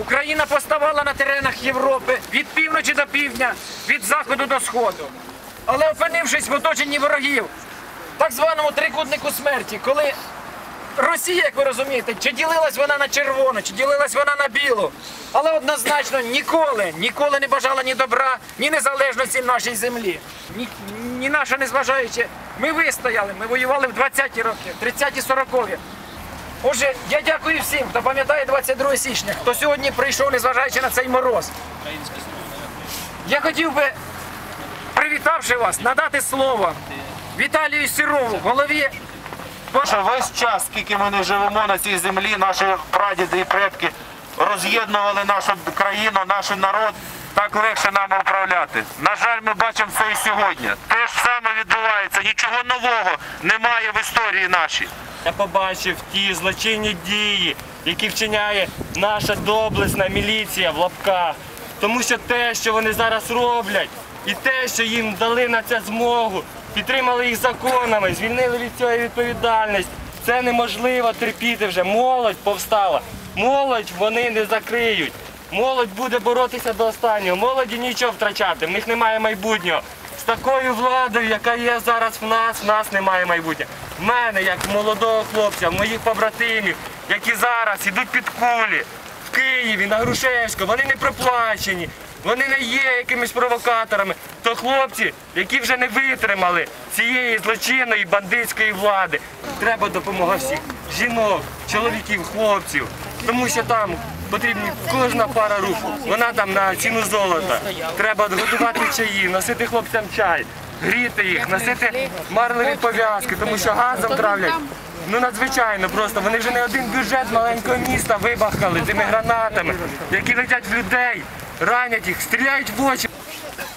Україна поставала на теренах Європи від півночі до півдня, від заходу до сходу. Але опинившись в оточенні ворогів, так званому трикутнику смерті, коли Росія, як ви розумієте, чи ділилась вона на червону, чи ділилась вона на білу, але однозначно ніколи, ніколи не бажала ні добра, ні незалежності нашій землі. Ні, ні на що не зважаючи, ми вистояли, ми воювали в 20-ті роки, в 30-ті, 40-ві. Отже, я дякую всім, хто пам'ятає 22 січня, хто сьогодні прийшов, незважаючи на цей мороз. Я хотів би, привітавши вас, надати слово Віталію Сірову, голові весь час, скільки ми не живемо на цій землі, наші прадіди і предки роз'єднували нашу країну, наш народ, так легше нам управляти. На жаль, ми бачимо це і сьогодні. Те ж саме відбувається, нічого нового немає в історії нашій. Я побачив ті злочинні дії, які вчиняє наша доблесна міліція в лапках. Тому що те, що вони зараз роблять, і те, що їм дали на це змогу, підтримали їх законами, звільнили від цієї відповідальності. Це неможливо терпіти вже. Молодь повстала. Молодь вони не закриють. Молодь буде боротися до останнього. Молоді нічого втрачати, в них немає майбутнього. З такою владою, яка є зараз в нас, в нас немає майбутнього. В мене, як молодого хлопця, моїх побратимів, які зараз ідуть під кулі в Києві, на Грушевську, вони не проплачені, вони не є якимись провокаторами. То хлопці, які вже не витримали цієї злочинної бандитської влади. Треба допомога всіх жінок, чоловіків, хлопців. Тому що там потрібна кожна пара рук. Вона там на ціну золота. Треба готувати чаї, носити хлопцям чай, гріти їх, носити марлеві пов'язки, тому що газом травлять. Ну надзвичайно просто. Вони вже не один бюджет маленького міста вибахали цими гранатами, які летять в людей, ранять їх, стріляють в очі.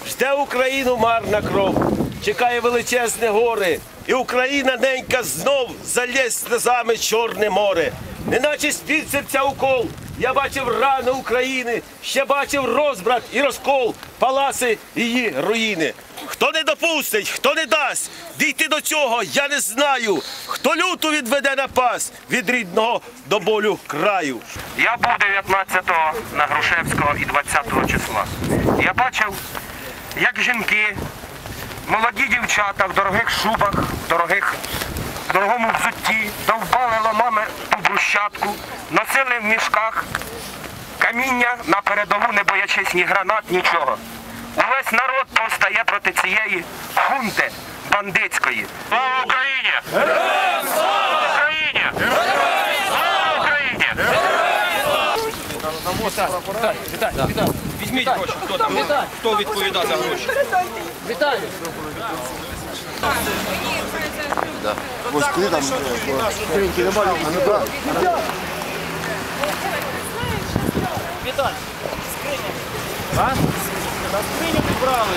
Жде Україну марна кров, чекає величезне горе, і Україна ненька знов заліз сльозами Чорне море. Неначе з-під укол, я бачив рани України, ще бачив розбрат і розкол, паласи її руїни. Хто не допустить, хто не дасть дійти до цього, я не знаю. Хто люту відведе на пас від рідного до болю краю. Я був 19-го на Грушевського і 20-го числа. Я бачив, як жінки, молоді дівчата в дорогих шубах, в дорогих, в дорогому взутті, довбали ломами ту брусчатку, носили в мішках каміння на передову, не боячись ні гранат, нічого. Увесь народ повстає проти цієї хунти бандитської. Слава Україні! Слава Україні! Слава Україні! Візьміть гроші, хто там, хто відповідає за гроші. Ось коли там скриньки немає, а не брати. Віталій, скриня. А? Та скриню брали.